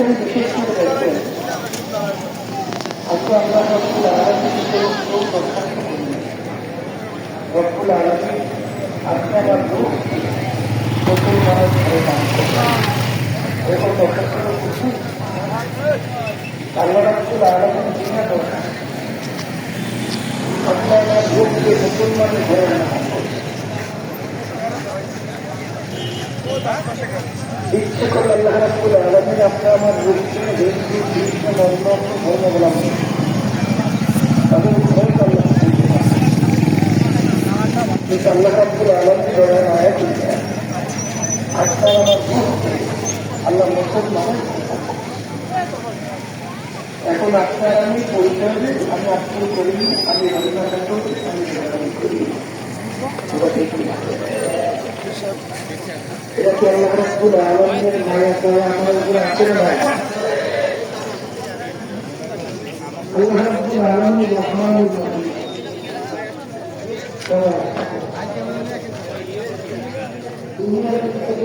এখানে বিশেষ করে দেখবেন আজকে আমরা রব্বুল আলমীর কেউ কেউ প্রশংসা করি রব্বুল আলমী আপনার লোক প্রচুর মানুষ ধরে দান করেন এরকম প্রশংসা করছি আল্লাহ রব্বুল আলমীর বিনা দরকার আপনার লোককে মুসলমানের ধরে দান করছে ইচ্ছে করে আল্লাহ আপনার আমার রূপকে হিন্দু অন্য অন্য ধর্মাবলম্বী তাদের ভয় আল্লাহ কিন্তু আল্লাহ রাব্বুল আলামিন দয়া মায়া আপনার আমার আল্লাহ এখন আপনার আমি পরিচয় আমি আত্মীয় করিনি আমি রবীন্দ্র ঠাকুর আমি করি এটা কি আল্লাহ রাব্বুল আলামিনের মায়া করে আমার উপরে আছে না আল্লাহ রাব্বুল আলামিন রহমানুর রহিম দুনিয়ার ভিতরে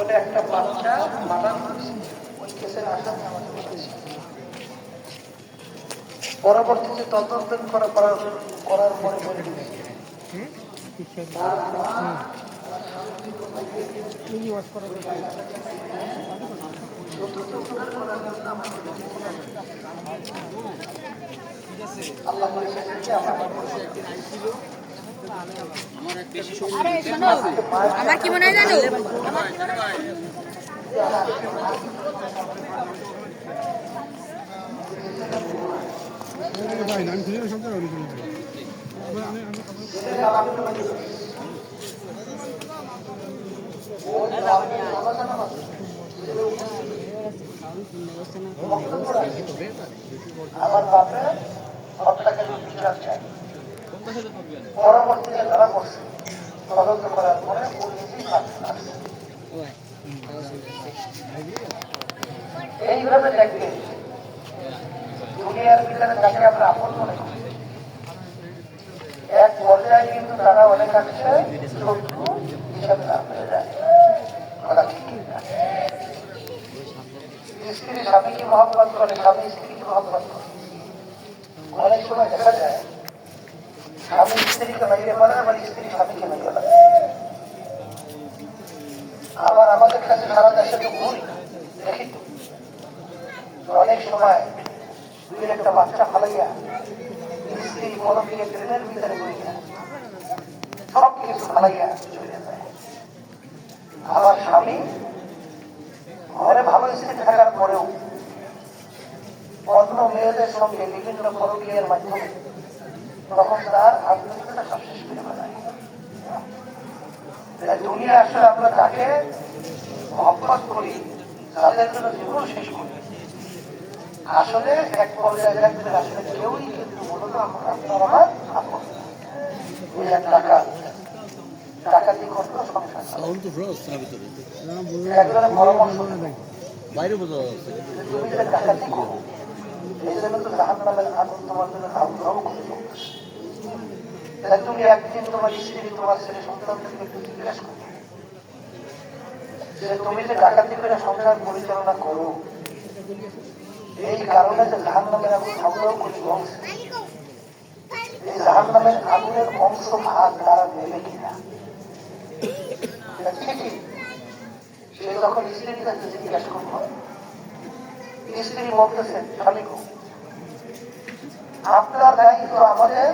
কোন একটা বাচ্চা মারা ওই কেসের আসামি পরবর্তীতে তদন্ত করা করার করার পরে বলে আল্লাহ আমার আমার কি মনে হয় জানো? আমি খুঁজে সব জায়গায় আমি আমি আমার বাপে হত্যাকে বিচার চাই। পরবর্তীতে তদন্ত করার পরে। এইভাবে দুনিয়ার যাকে আমরা আপন এক কিন্তু তারা স্ত্রী, স্বামীকে মহব্বত করে, স্বামী স্ত্রীকে মহব্বত করে অনেক সময় দেখা যায় স্বামী স্ত্রীকে মাইরে বলে আবার স্ত্রী স্বামীকে মাইরে বলে। আবার আমাদের কাছে সারা দেশে তো ঘুরি দেখি তো। অনেক সময় দুই একটা বাচ্চা ফালাইয়া স্ত্রী কোনো বিয়ে ট্রেনের ভিতরে ঘুরিয়া সব কিছু ফালাইয়া চলে যায়। আমার স্বামী ঘরে ভালো স্ত্রী থাকার পরেও অন্য মেয়েদের সঙ্গে বিভিন্ন পরকীয়ের মাধ্যমে তখন তার করে দুনিয়া আসলে আমরা তাকে মহব্বত করি তাদের জন্য জীবন শেষ করি। আসলে এক পর্যায়ে দেখবেন আসলে কেউই কিন্তু মূলত আমরা আপনার আমার দুই এক টাকা টাকা দিয়ে করতো সংসার একজনের পরামর্শ বাইরে বোঝা যাচ্ছে তুমি যে ডাকাতি করো। এই জন্য তো জাহান নামের আগুন তোমার জন্য আগ্রহ। তাহলে তুমি একদিন তোমার স্ত্রী, তোমার ছেলে সন্তানদেরকে একটু জিজ্ঞাসা করো। যে তুমি যে ডাকাতি করে সংসার পরিচালনা করো, এই কারণে যে জাহান নামের আগুন আগ্রহ করে বংশ। এই জাহান নামের আগুনের বংশ ভাগ তারা নেবে কিনা? ঠিকই সে তখন স্ত্রীর কাছে জিজ্ঞাসা করব স্ত্রী বলতেছেন স্বামী আপনার দায়িত্ব আমাদের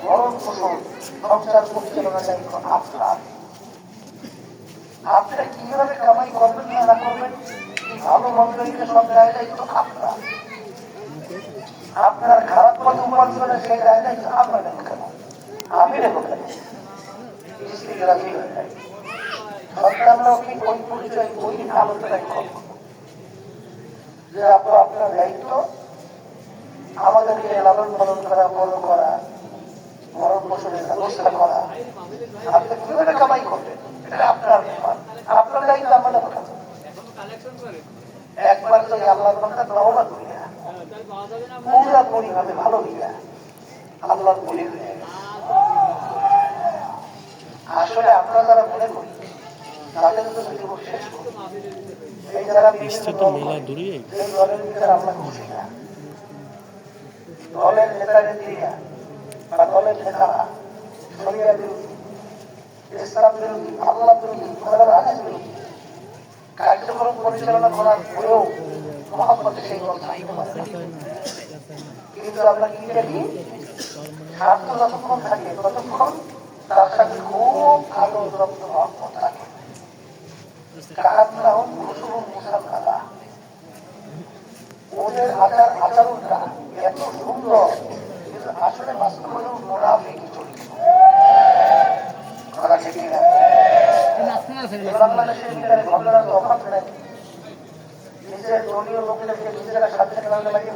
ভরণ পোষণ সংসার পরিচালনা দায়িত্ব আপনার আপনারা কীভাবে কামাই করবেন না করবেন ভালো মন্দিরকে সব দায় দায়িত্ব আপনার আপনার খারাপ পথে উপার্জনের সেই জায়গায় আপনার নেব কেন আমি নেব কেন সন্তানরাও কি ওই পরিচয় ওই আলোচনায় যে আপু আপনার দায়িত্ব আমাদেরকে লালন পালন করা, বড় করা। পোষণের ব্যবস্থা করা। আপনি কীভাবে কামাই করবেন? এটা আপনার ব্যাপার। আপনার দায়িত্ব আমাদের কথা একবার যদি আল্লাহর কথা তহবা করিয়া পুরা পরিভাবে ভালো হইয়া আল্লাহর বলি হয়ে আসলে আমরা যারা মনে করি তাদের তো জীবন শেষ করি। এই যারা এই দলের ভিতরে আমরা খুশি না। দলের নেতা নেত্রীরা বা দলের নেতারা কার্যক্রম পরিচালনা করার পরেও মহাপথে না। কিন্তু আমরা কি দেখি স্বার্থ যতক্ষণ থাকে, ততক্ষণ তার খুব ভালো যত্ন মহব্বত থাকে। কাহাত্রা হোক খুশুব মুসাফালা ওদের আচার আচরণটা এত সুন্দর। আসলে বাস্তবে লোকদেরকে নিজেরা সাথে কাজে লাগিয়ে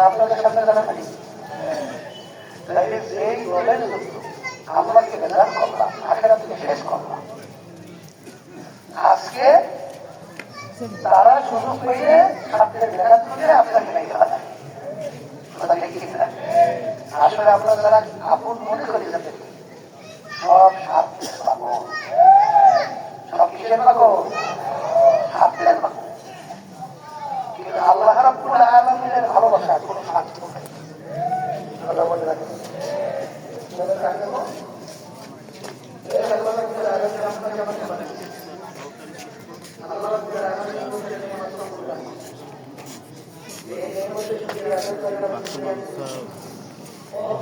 আপনাদের বেজার করলাম আখেরা থেকে আজকে তারা সুযোগ পেয়ে তুলে আপনাকে নাই করা যায় কথা ঠিক না আসলে আমরা যারা আপন মনে করি যাতে সব স্বার্থের পাবো সব কিসের পাবো স্বার্থের পাবো কিন্তু আল্লাহ রাব্বুল আলামিনের ভালোবাসা কোনো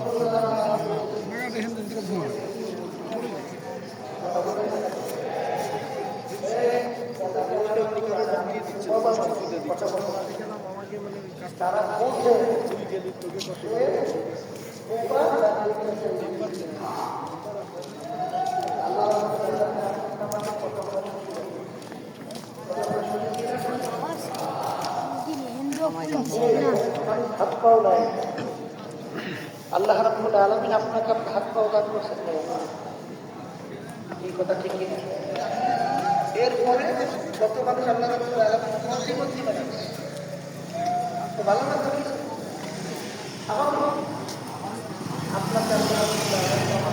এই আল্লাহ রাব্বুল আলামিন আপনাকে আমাকে বানিয়েছে আল্লাহ রাব্বুল আলামিন আপনাকে আপনার হাত পাও দান করছেন। এই কথা ঠিক এরপরে যত মানুষ আল্লাহ রাব্বুল আলামিন তো ভালো না আমার আপনাকে আল্লাহ রাব্বুল আলামিন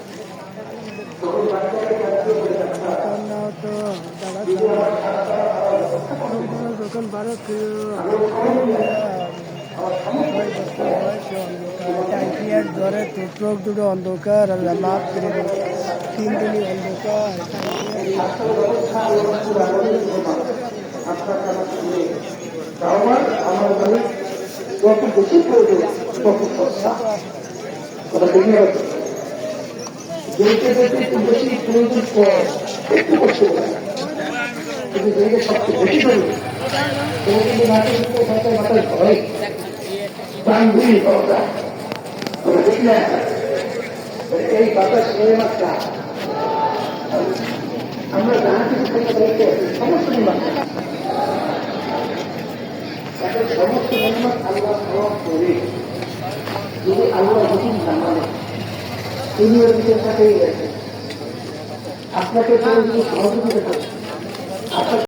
দোকান বারো চোখ দুটো অন্ধকার আল্লাহ মাফ করে তিন দিনই অন্ধকার যত বেশি প্রয়োজন যেতে যেতে একটু বেশি প্রয়োজন একটু কষ্ট করে। কিন্তু যেটা সবচেয়ে বেশি প্রয়োজন তুমি কিন্তু মাঠে মাথায় মাথায় ভয় বান্ধবী কথা ঠিক না। এই বাতাস মেয়ে মাত্রা। সমস্ত আল্লাহ করে যদি আল্লাহ হুকুম দিকে তাকিয়ে গেছেন আপনাকে সহযোগিতা করে আপনার